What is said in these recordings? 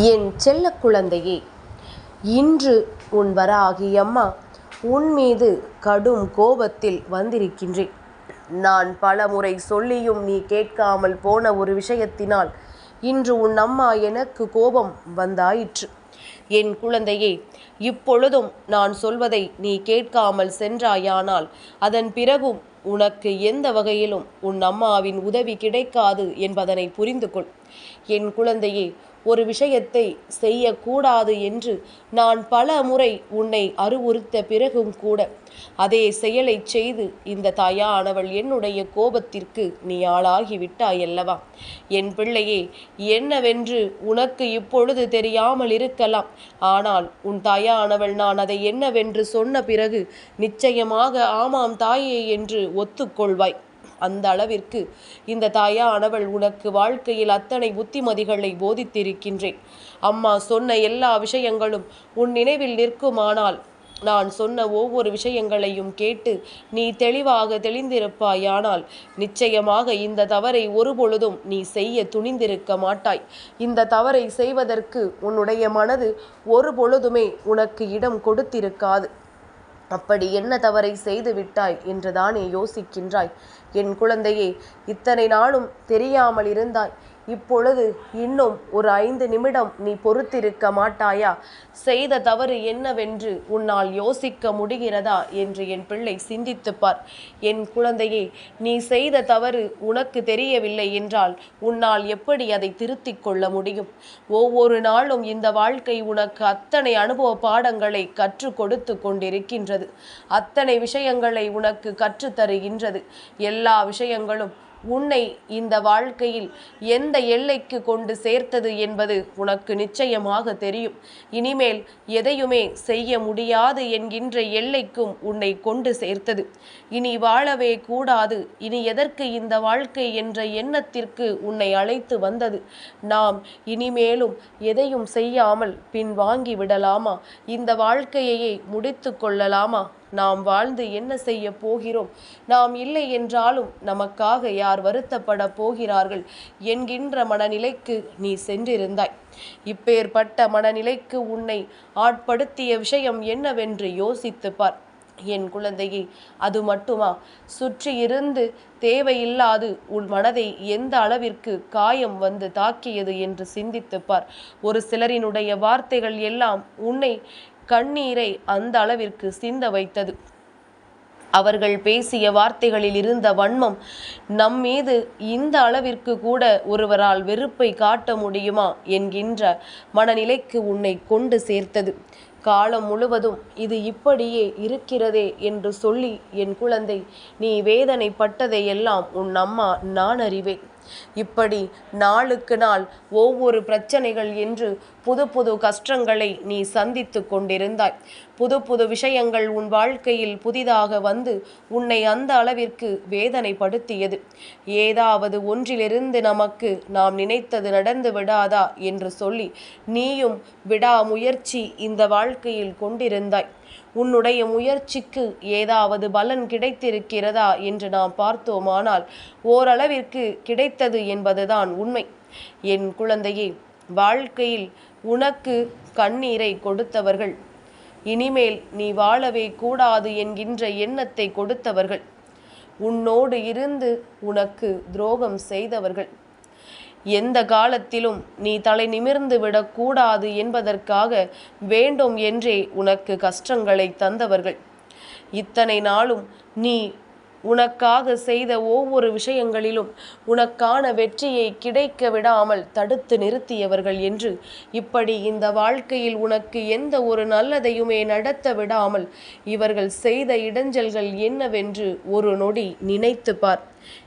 என் செல்ல குழந்தையே இன்று உன் வராகி அம்மா உன் மீது கடும் கோபத்தில் வந்திருக்கின்றேன். நான் பல முறை சொல்லியும் நீ கேட்காமல் போன ஒரு விஷயத்தினால் இன்று உன் அம்மா எனக்கு கோபம் வந்தாயிற்று. என் குழந்தையே இப்பொழுதும் நான் சொல்வதை நீ கேட்காமல் சென்றாயானால் அதன் பிறகும் உனக்கு எந்த வகையிலும் உன் அம்மாவின் உதவி கிடைக்காது என்பதனை புரிந்து கொள் என் குழந்தையே ஒரு விஷயத்தை செய்யக்கூடாது என்று நான் பல முறை உன்னை அறிவுறுத்த பிறகும் கூட அதே செயலை செய்து இந்த தாயானவள் என்னுடைய கோபத்திற்கு நீ ஆளாகிவிட்டாயல்லவா? என் பிள்ளையே என்னவென்று உனக்கு இப்பொழுது தெரியாமல் இருக்கலாம். ஆனால் உன் தாயானவள் நான் அதை என்னவென்று சொன்ன பிறகு நிச்சயமாக ஆமாம் தாயே என்று ஒத்துக்கொள்வாய். அந்த அளவிற்கு இந்த தாயானவள் உனக்கு வாழ்க்கையில் அத்தனை புத்திமதிகளை போதித்திருக்கின்றேன். அம்மா சொன்ன எல்லா விஷயங்களும் உன் நினைவில் நிற்குமானால் நான் சொன்ன ஒவ்வொரு விஷயங்களையும் கேட்டு நீ தெளிவாக தெளிந்திருப்பாயானால் நிச்சயமாக இந்த தவறை ஒருபொழுதும் நீ செய்ய துணிந்திருக்க மாட்டாய். இந்த தவறை செய்வதற்கு உன்னுடைய மனது ஒரு பொழுதுமே உனக்கு இடம் கொடுத்திருக்காது. அப்படி என்ன தவறை செய்து விட்டாய்? என்றுதானே யோசிக்கின்றாய். என் குழந்தையே இத்தனை நாளும் தெரியாமல் இருந்தாய். இப்பொழுது இன்னும் ஒரு ஐந்து நிமிடம் நீ பொறுத்திருக்க மாட்டாயா? செய்த தவறு என்னவென்று உன்னால் யோசிக்க முடிகிறதா? என்று என் பிள்ளை சிந்தித்துப்பார் என் குழந்தையே நீ செய்த தவறு உனக்கு தெரியவில்லை என்றால் உன்னால் எப்படி அதை திருத்திக் கொள்ள முடியும்? ஒவ்வொரு நாளும் இந்த வாழ்க்கை உனக்கு அத்தனை அனுபவ பாடங்களை கற்றுக் கொடுத்து கொண்டிருக்கின்றது. அத்தனை விஷயங்களை உனக்கு கற்றுத்தருகின்றது எல்லா விஷயங்களும் உன்னை இந்த வாழ்க்கையில் எந்த எல்லைக்கு கொண்டு சேர்த்தது என்பது உனக்கு நிச்சயமாக தெரியும். இனிமேல் எதையுமே செய்ய முடியாது என்கின்ற எல்லைக்கும் உன்னை கொண்டு சேர்த்தது. இனி வாழவே கூடாது. இனி எதற்கு இந்த வாழ்க்கை என்ற எண்ணத்திற்கு உன்னை அழைத்து வந்தது? நாம் இனிமேலும் எதையும் செய்யாமல் பின் வாங்கி விடலாமா? இந்த வாழ்க்கையையே முடித்து கொள்ளலாமா? நாம் வாழ்ந்து என்ன செய்ய போகிறோம்? நாம் இல்லை என்றாலும் நமக்காக யார் வருத்தப்பட போகிறார்கள்? என்கின்ற மனநிலைக்கு நீ சென்றிருந்தாய். இப்பேற்பட்ட மனநிலைக்கு உன்னை ஆட்படுத்திய விஷயம் என்னவென்று யோசித்து பார் என் குழந்தையே அது மட்டுமா? சுற்றி இருந்து தேவையில்லாது உன் மனதை எந்த அளவிற்கு காயம் வந்து தாக்கியது என்று சிந்தித்துப்பார். ஒரு சிலரினுடைய வார்த்தைகள் எல்லாம் உன்னை கண்ணீரை அந்த அளவிற்கு சிந்த வைத்தது. அவர்கள் பேசிய வார்த்தைகளில் இருந்த வன்மம் நம் மீது இந்த அளவிற்கு கூட ஒருவரால் வெறுப்பை காட்ட முடியுமா என்கின்ற மனநிலைக்கு உன்னை கொண்டு சேர்த்தது. காலம் முழுவதும் இது இப்படியே இருக்கிறதே என்று சொல்லி என் குழந்தை நீ வேதனைப்பட்டதையெல்லாம் உன் அம்மா நான் அறிவேன். இப்படி நாளுக்கு நாள் ஒவ்வொரு பிரச்சனைகள் என்று புது புது கஷ்டங்களை நீ சந்தித்து கொண்டிருந்தாய். புது புது விஷயங்கள் உன் வாழ்க்கையில் புதிதாக வந்து உன்னை அந்த அளவிற்கு வேதனைப்படுத்தியது. ஏதாவது ஒன்றிலிருந்து நமக்கு நாம் நினைத்தது நடந்து விடாதா என்று சொல்லி நீயும் விடாமுயற்சி இந்த வாழ்க்கையில் கொண்டிருந்தாய். உன்னுடைய முயற்சிக்கு ஏதாவது பலன் கிடைத்திருக்கிறதா என்று நாம் பார்த்தோமானால் ஓரளவிற்கு கிடைத்தது என்பதுதான் உண்மை. என் குழந்தையே வாழ்க்கையில் உனக்கு கண்ணீரை கொடுத்தவர்கள் இனிமேல் நீ வாழவே கூடாது என்கின்ற எண்ணத்தை கொடுத்தவர்கள் உன்னோடு இருந்து உனக்கு துரோகம் செய்தவர்கள். எந்த காலத்திலும் நீ தலை நிமிர்ந்து விடக்கூடாது என்பதற்காக வேண்டும் என்றே உனக்கு கஷ்டங்களை தந்தவர்கள். இத்தனை நாளும் நீ உனக்காக செய்த ஒவ்வொரு விஷயங்களிலும் உனக்கான வெற்றியை கிடைக்க விடாமல் தடுத்து நிறுத்தியவர்கள் என்று இப்படி இந்த வாழ்க்கையில் உனக்கு எந்த ஒரு நல்லதையுமே நடத்த விடாமல் இவர்கள் செய்த இடைஞ்சல்கள் என்னவென்று ஒரு நொடி நினைத்து பார்.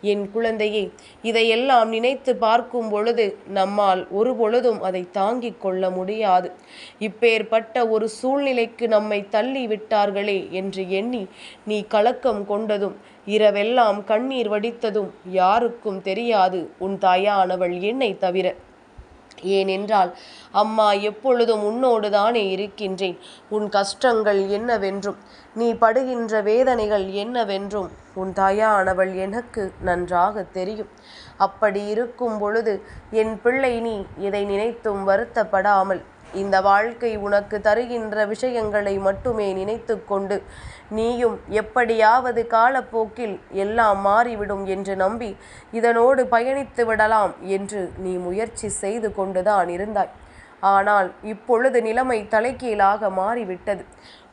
என் குழந்தையே இதையெல்லாம் நினைத்து பார்க்கும் பொழுது நம்மால் ஒரு பொழுதும் அதை தாங்கிக் கொள்ள முடியாது. இப்பேற்பட்ட ஒரு சூழ்நிலைக்கு நம்மை தள்ளி விட்டார்களே என்று எண்ணி நீ கலக்கம் கொண்டதும் இரவெல்லாம் கண்ணீர் வடித்ததும் யாருக்கும் தெரியாது. உன் தாயானவள் என்னை தவிர ஏனென்றால் அம்மா எப்பொழுதும் உன்னோடு தானே இருக்கின்றேன். உன் கஷ்டங்கள் என்னவென்றும் நீ படுகின்ற வேதனைகள் என்னவென்றும் உன் தாயானவள் எனக்கு நன்றாக தெரியும். அப்படி இருக்கும் பொழுது என் பிள்ளை நீ இதை நினைத்தும் வருத்தப்படாமல் இந்த வாழ்க்கை உனக்கு தருகின்ற விஷயங்களை மட்டுமே நினைத்து கொண்டு நீயும் எப்படியாவது காலப்போக்கில் எல்லாம் மாறிவிடும் என்று நம்பி இதனோடு பயணித்து விடலாம் என்று நீ முயற்சி செய்து கொண்டுதான் இருந்தாய். ஆனால் இப்பொழுது நிலைமை தலைகீழாக மாறிவிட்டது.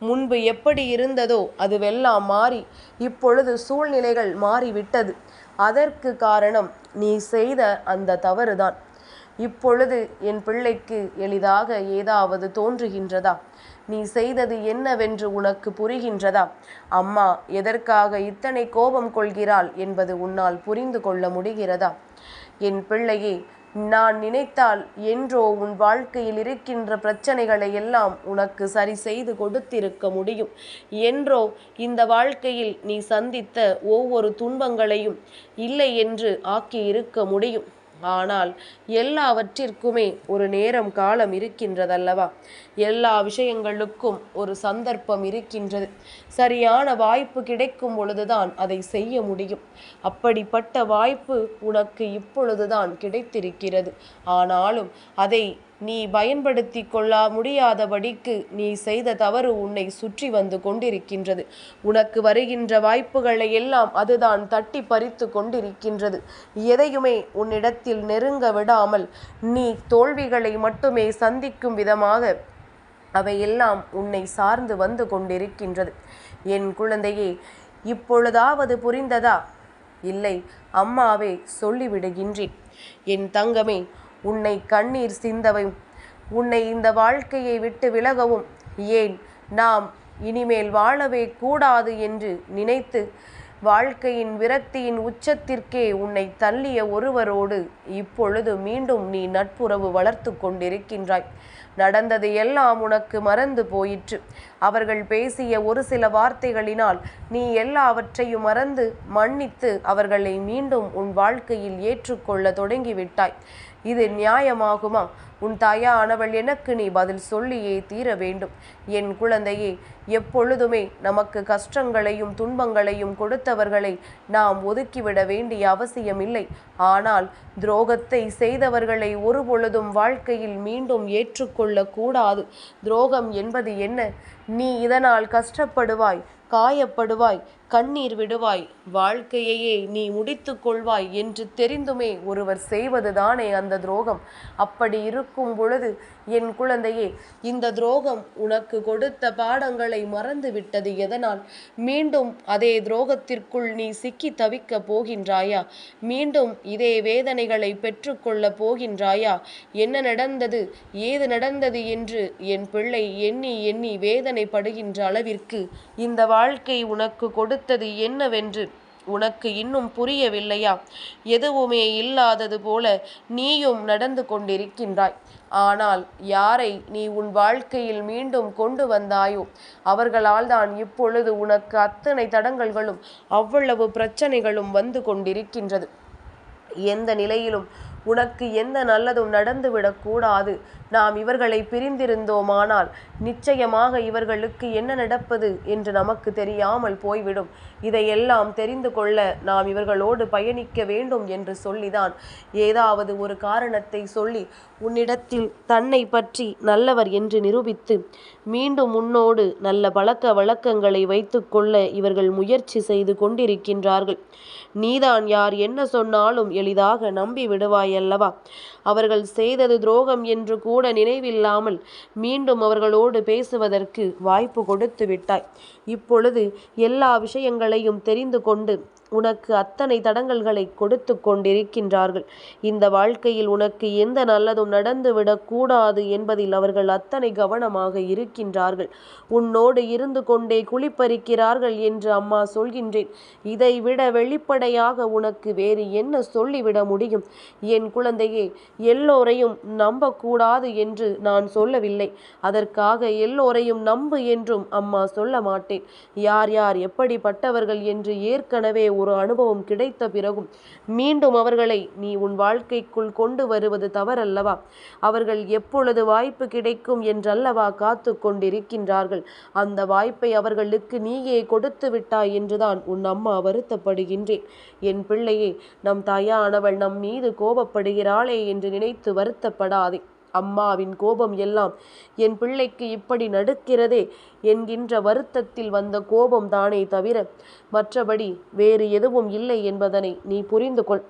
முன்பு எப்படி இருந்ததோ அதுவெல்லாம் மாறி இப்பொழுது சூழ்நிலைகள் மாறிவிட்டது. அதற்கு காரணம் நீ செய்த அந்த தவறுதான். இப்பொழுது என் பிள்ளைக்கு எளிதாக ஏதாவது தோன்றுகின்றதா? நீ செய்தது என்னவென்று உனக்கு புரிகின்றதா? அம்மா எதற்காக இத்தனை கோபம் கொள்கிறாள் என்பது உன்னால் புரிந்து கொள்ள முடிகிறதா? என் பிள்ளையே நான் நினைத்தால் என்றோ உன் வாழ்க்கையில் இருக்கின்ற பிரச்சனைகளை எல்லாம் உனக்கு சரி செய்து கொடுத்திருக்க முடியும். என்றோ இந்த வாழ்க்கையில் நீ சந்தித்த ஒவ்வொரு துன்பங்களையும் இல்லை என்று ஆக்கி இருக்க முடியும். ஆனால் எல்லாவற்றிற்குமே ஒரு நேரம் காலம் இருக்கின்றதல்லவா? எல்லா விஷயங்களுக்கும் ஒரு சந்தர்ப்பம் இருக்கின்றது. சரியான வாய்ப்பு கிடைக்கும் பொழுதுதான் அதை செய்ய முடியும். அப்படிப்பட்ட வாய்ப்பு உனக்கு இப்பொழுதுதான் கிடைத்திருக்கிறது. ஆனாலும் அதை நீ பயன்படுத்தி கொள்ள முடியாதபடிக்கு நீ செய்த தவறு உன்னை சுற்றி வந்து கொண்டிருக்கின்றது. உனக்கு வருகின்ற வாய்ப்புகளை எல்லாம் அதுதான் தட்டி பறித்து கொண்டிருக்கின்றது. எதையுமே உன்னிடத்தில் நெருங்க விடாமல் நீ தோல்விகளை மட்டுமே சந்திக்கும் விதமாக அவையெல்லாம் உன்னை சார்ந்து வந்து கொண்டிருக்கின்றது. என் குழந்தையே இப்பொழுதாவது புரிந்ததா? இல்லை அம்மாவே சொல்லிவிடுகின்றேன். என் தங்கமே உன்னை கண்ணீர் சிந்தவையும். உன்னை இந்த வாழ்க்கையை விட்டு விலகவும். ஏன்? நாம் இனிமேல் வாழவே கூடாது என்று நினைத்து வாழ்க்கையின் விரக்தியின் உச்சத்திற்கே உன்னை தள்ளிய ஒருவரோடு இப்பொழுது மீண்டும் நீ நட்புறவு வளர்த்து கொண்டிருக்கின்றாய். நடந்தது எல்லாம் உனக்கு மறந்து போயிற்று. அவர்கள் பேசிய ஒரு சில வார்த்தைகளினால் நீ எல்லாவற்றையும் மறந்து மன்னித்து அவர்களை மீண்டும் உன் வாழ்க்கையில் ஏற்றுக்கொள்ள தொடங்கிவிட்டாய். இது நியாயமாகுமா? உன் தாயானவள் எனக்கு நீ பதில் சொல்லியே தீர வேண்டும். என் குழந்தையே எப்பொழுதுமே நமக்கு கஷ்டங்களையும் துன்பங்களையும் கொடுத்தவர்களை நாம் ஒதுக்கிவிட வேண்டிய அவசியமில்லை. ஆனால் துரோகத்தை செய்தவர்களை ஒரு பொழுதும் வாழ்க்கையில் மீண்டும் ஏற்றுக்கொள்ளக்கூடாது. துரோகம் என்பது என்ன? நீ இதனால் கஷ்டப்படுவாய் காயப்படுவாய் கண்ணீர் விடுவாய். வாழ்க்கையையே நீ முடித்து கொள்வாய் என்று தெரிந்துமே ஒருவர் செய்வதுதானே அந்த துரோகம். அப்படி இருக்கும் பொழுது என் குழந்தையே இந்த துரோகம் உனக்கு கொடுத்த பாடங்களை மறந்து விட்டது எதனால்? மீண்டும் அதே துரோகத்திற்குள் நீ சிக்கி தவிக்க போகின்றாயா? மீண்டும் இதே வேதனைகளை பெற்றுக்கொள்ள போகின்றாயா? என்ன நடந்தது? ஏது நடந்தது என்று என் பிள்ளை எண்ணி எண்ணி வேதனைப்படுகின்ற அளவிற்கு இந்த வாழ்க்கை உனக்கு கொடுத்தது என்னவென்று உனக்கு இன்னும் புரியவில்லையா? எதுவுமே இல்லாதது போல நீயும் நடந்து கொண்டிருக்கின்றாய். ஆனால் யாரை நீ உன் வாழ்க்கையில் மீண்டும் கொண்டு வந்தாயோ? அவர்களால் தான் இப்பொழுது உனக்கு அத்தனை தடங்கல்களும் அவ்வளவு பிரச்சனைகளும் வந்து கொண்டிருக்கின்றது. எந்த நிலையிலும் உனக்கு எந்த நல்லதும் நடந்துவிடக்கூடாது. நாம் இவர்களை பிரிந்திருந்தோமானால் நிச்சயமாக இவர்களுக்கு என்ன நடப்பது என்று நமக்கு தெரியாமல் போய்விடும். இதையெல்லாம் தெரிந்து கொள்ள நாம் இவர்களோடு பயணிக்க வேண்டும் என்று சொல்லிதான் ஏதாவது ஒரு காரணத்தை சொல்லி உன்னிடத்தில் தன்னை பற்றி நல்லவர் என்று நிரூபித்து மீண்டும் உன்னோடு நல்ல பழக்க வழக்கங்களை வைத்துக்கொள்ள இவர்கள் முயற்சி செய்து கொண்டிருக்கின்றார்கள். நீதான் யார் என்ன சொன்னாலும் எளிதாக நம்பி விடுவாயல்லவா? அவர்கள் செய்தது துரோகம் என்று கூட நினைவில்லாமல் மீண்டும் அவர்களோடு பேசுவதற்கு வாய்ப்பு கொடுத்து விட்டாய் இப்பொழுது எல்லா விஷயங்களையும் தெரிந்து கொண்டு உனக்கு அத்தனை தடங்கல்களை கொடுத்து கொண்டிருக்கின்றார்கள். இந்த வாழ்க்கையில் உனக்கு எந்த நல்லதும் நடந்துவிடக்கூடாது என்பதில் அவர்கள் அத்தனை கவனமாக இருக்கின்றார்கள். உன்னோடு இருந்து கொண்டே குளிப்பறிக்கிறார்கள் என்று அம்மா சொல்கின்றேன். இதைவிட வெளிப்படையாக உனக்கு வேறு என்ன சொல்லிவிட முடியும்? என் குழந்தையே எல்லோரையும் நம்பக்கூடாது என்று நான் சொல்லவில்லை. அதற்காக எல்லோரையும் நம்பு என்றும் அம்மா சொல்ல மாட்டேன். யார் யார் எப்படிப்பட்டவர்கள் என்று ஏற்கனவே ஒரு அனுபவம் கிடைத்த பிறகும் மீண்டும் அவர்களை நீ உன் வாழ்க்கைக்குள் கொண்டு வருவது தவறல்லவா? அவர்கள் எப்பொழுது வாய்ப்பு கிடைக்கும் என்றல்லவா காத்து கொண்டிருக்கின்றார்கள்? அந்த வாய்ப்பை அவர்களுக்கு நீயே கொடுத்து விட்டாய் என்றுதான் உன் அம்மா வருத்தப்படுகின்றேன். என் பிள்ளையே நம் தாயானவள் நம் மீது கோபப்படுகிறாளே என்று நினைத்து வருத்தப்படாதே. அம்மாவின் கோபம் எல்லாம் என் பிள்ளைக்கு இப்படி நடுக்கிறதே என்கின்ற வருத்தத்தில் வந்த கோபம் தானே தவிர மற்றபடி வேறு எதுவும் இல்லை என்பதனை நீ புரிந்து கொள்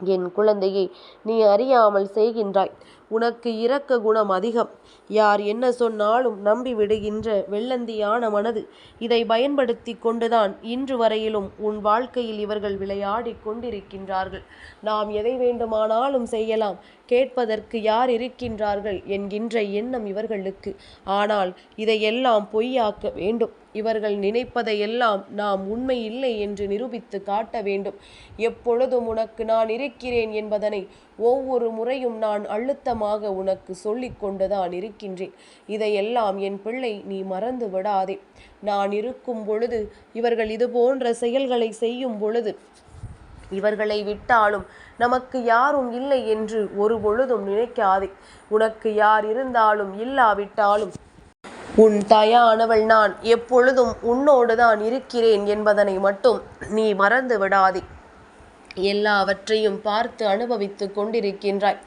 என் குழந்தையை நீ அறியாமல் செய்கின்றாய். உனக்கு இரக்க குணம் அதிகம். யார் என்ன சொன்னாலும் நம்பிவிடுகின்ற வெள்ளந்தியான மனது இதை பயன்படுத்தி கொண்டுதான் இன்று வரையிலும் உன் வாழ்க்கையில் இவர்கள் விளையாடி கொண்டிருக்கின்றார்கள். நாம் எதை வேண்டுமானாலும் செய்யலாம். கேட்பதற்கு யார் இருக்கின்றார்கள் என்கின்ற எண்ணம் இவர்களுக்கு. ஆனால் இதையெல்லாம் பொய்யாக்க வேண்டும். இவர்கள் நினைப்பதையெல்லாம் நாம் உண்மை இல்லை என்று நிரூபித்து காட்ட வேண்டும். எப்பொழுதும் உனக்கு நான் இருக்கிறேன் என்பதனை ஒவ்வொரு முறையும் நான் அழுத்த அழுத்தமாக உனக்கு சொல்லிக் கொண்டுதான் இருக்கின்றேன். இதையெல்லாம் என் பிள்ளை நீ மறந்து விடாதே. நான் இருக்கும் பொழுது இவர்கள் இது போன்ற செயல்களை செய்யும் பொழுது இவர்களை விட்டாலும் நமக்கு யாரும் இல்லை என்று ஒரு பொழுதும் நினைக்காதே. உனக்கு யார் இருந்தாலும் இல்லாவிட்டாலும் உன் தயானவள் நான் எப்பொழுதும் உன்னோடு தான் இருக்கிறேன் என்பதனை மட்டும் நீ மறந்து விடாதே. எல்லாவற்றையும் பார்த்து அனுபவித்து கொண்டிருக்கின்றாய்.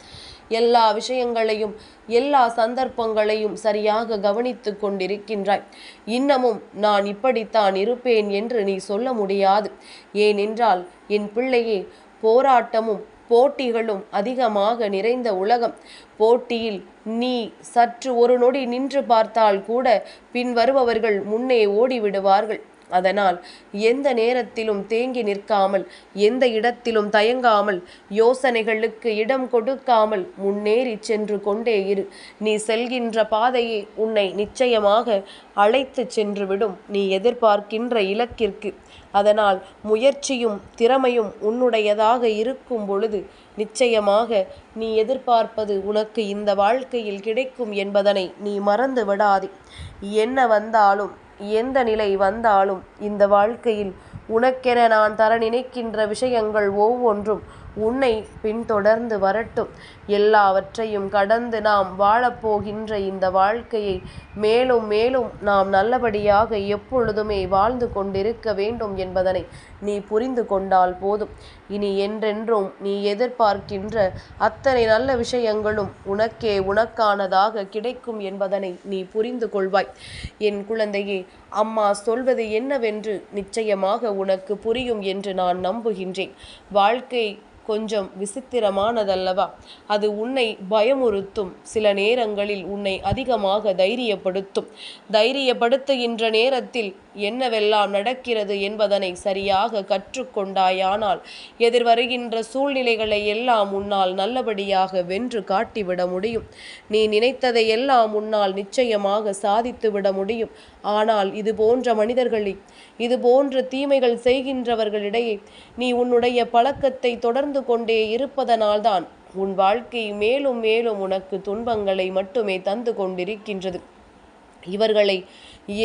எல்லா விஷயங்களையும் எல்லா சந்தர்ப்பங்களையும் சரியாக கவனித்து கொண்டிருக்கின்றாய். இன்னமும் நான் இப்படித்தான் இருப்பேன் என்று நீ சொல்ல முடியாது. ஏனென்றால் என் பிள்ளையே போராட்டமும் போட்டிகளும் அதிகமாக நிறைந்த உலகம். போட்டியில் நீ சற்று ஒரு நொடி நின்று பார்த்தால் கூட பின்வருபவர்கள் முன்னே ஓடிவிடுவார்கள். அதனால் எந்த நேரத்திலும் தேங்கி நிற்காமல் எந்த இடத்திலும் தயங்காமல் யோசனைகளுக்கு இடம் கொடுக்காமல் முன்னேறி சென்று கொண்டே இரு. நீ செல்கின்ற பாதையே உன்னை நிச்சயமாக அழைத்து சென்றுவிடும். நீ எதிர்பார்க்கின்ற இலக்கிற்கு. அதனால் முயற்சியும் திறமையும் உன்னுடையதாக இருக்கும் பொழுது நிச்சயமாக நீ எதிர்பார்ப்பது உனக்கு இந்த வாழ்க்கையில் கிடைக்கும் என்பதனை நீ மறந்து விடாதே என்ன வந்தாலும் எந்த நிலை வந்தாலும் இந்த வாழ்க்கையில் உனக்கென நான் தர நினைக்கின்ற விஷயங்கள் ஒவ்வொன்றும் உன்னை பின்தொடர்ந்து வரட்டும். எல்லாவற்றையும் கடந்து நாம் வாழப்போகின்ற இந்த வாழ்க்கையை மேலும் மேலும் நாம் நல்லபடியாக எப்பொழுதுமே வாழ்ந்து கொண்டிருக்க வேண்டும் என்பதனை நீ புரிந்து கொண்டால் போதும். இனி என்றென்றும் நீ எதிர்பார்க்கின்ற அத்தனை நல்ல விஷயங்களும் உனக்கே உனக்கானதாக கிடைக்கும் என்பதனை நீ புரிந்து கொள்வாய். என் குழந்தையே அம்மா சொல்வது என்னவென்று நிச்சயமாக உனக்கு புரியும் என்று நான் நம்புகின்றேன். வாழ்க்கை கொஞ்சம் விசித்திரமானதல்லவா? அது உன்னை பயமுறுத்தும். சில நேரங்களில் உன்னை அதிகமாக தைரியப்படுத்தும். தைரியப்படுத்துகின்ற நேரத்தில் என்னவெல்லாம் நடக்கிறது என்பதனை சரியாக கற்றுக்கொண்டாயானால் எதிர்வருகின்ற சூழ்நிலைகளை எல்லாம் உன்னால் நல்லபடியாக வென்று காட்டிவிட முடியும். நீ நினைத்ததை எல்லாம் உன்னால் நிச்சயமாக சாதித்துவிட முடியும். ஆனால் இது போன்ற மனிதர்களை இது போன்ற தீமைகள் செய்கின்றவர்களிடையே நீ உன்னுடைய பழக்கத்தை தொடர்ந்து கொண்டே இருப்பதனால்தான் உன் வாழ்க்கை மேலும் மேலும் உனக்கு துன்பங்களை மட்டுமே தந்து கொண்டிருக்கின்றது. இவர்களை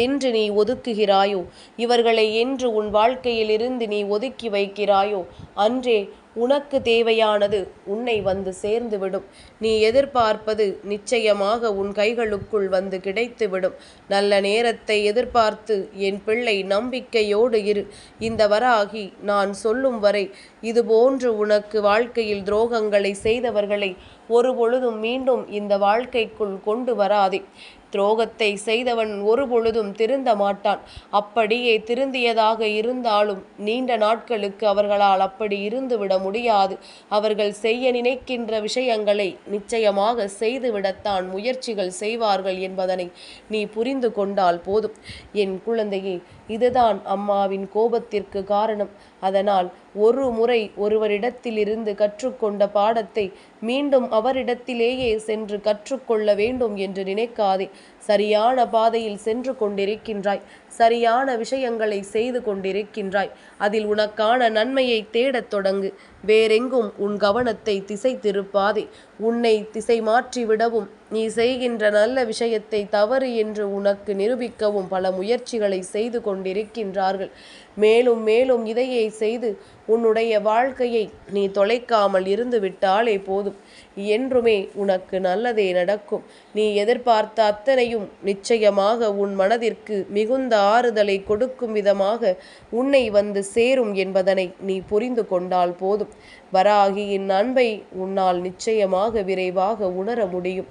என்று நீ ஒதுக்குகிறாயோ? இவர்களை என்று உன் வாழ்க்கையில் இருந்து நீ ஒதுக்கி வைக்கிறாயோ? அன்றே உனக்கு தேவையானது உன்னை வந்து சேர்ந்துவிடும். நீ எதிர்பார்ப்பது நிச்சயமாக உன் கைகளுக்குள் வந்து கிடைத்துவிடும். நல்ல நேரத்தை எதிர்பார்த்து என் பிள்ளை நம்பிக்கையோடு இரு. இந்த வராகி நான் சொல்லும் வரை இதுபோன்று உனக்கு வாழ்க்கையில் துரோகங்களை செய்தவர்களை ஒரு பொழுதும் மீண்டும் இந்த வாழ்க்கைக்குள் கொண்டு வராதே. துரோகத்தை செய்தவன் ஒரு பொழுதும் திருந்த மாட்டான். அப்படியே திருந்தியதாக இருந்தாலும் நீண்ட நாட்களுக்கு அவர்களால் அப்படி இருந்துவிட முடியாது. அவர்கள் செய்ய நினைக்கின்ற விஷயங்களை நிச்சயமாக செய்துவிடத்தான் முயற்சிகள் செய்வார்கள் என்பதனை நீ புரிந்து கொண்டால் போதும். என் குழந்தையே இதுதான் அம்மாவின் கோபத்திற்கு காரணம். அதனால் ஒரு முறை ஒருவரிடத்திலிருந்து கற்றுக்கொண்ட பாடத்தை மீண்டும் அவரிடத்திலேயே சென்று கற்றுக்கொள்ள வேண்டும் என்று நினைக்காதே. சரியான பாதையில் சென்று கொண்டிருக்கின்றாய். சரியான விஷயங்களை செய்து கொண்டிருக்கின்றாய். அதில் உனக்கான நன்மையை தேடத் தொடங்கு. வேறெங்கும் உன் கவனத்தை திசை திருப்பாதே உன்னை திசை மாற்றிவிடவும் நீ செய்கின்ற நல்ல விஷயத்தை தவறு என்று உனக்கு நிரூபிக்கவும் பல முயற்சிகளை செய்து கொண்டிருக்கின்றார்கள். மேலும் மேலும் இதையே செய்து உன்னுடைய வாழ்க்கையை நீ தொலைக்காமல் இருந்து விட்டாலே போதும். என்றுமே உனக்கு நல்லதே நடக்கும். நீ எதிர்பார்த்த அத்தனையும் நிச்சயமாக உன் மனதிற்கு மிகுந்த ஆறுதலை கொடுக்கும் விதமாக உன்னை வந்து சேரும் என்பதனை நீ புரிந்து கொண்டால் போதும். வராகியின் அன்பை உன்னால் நிச்சயமாக விரைவாக உணர முடியும்.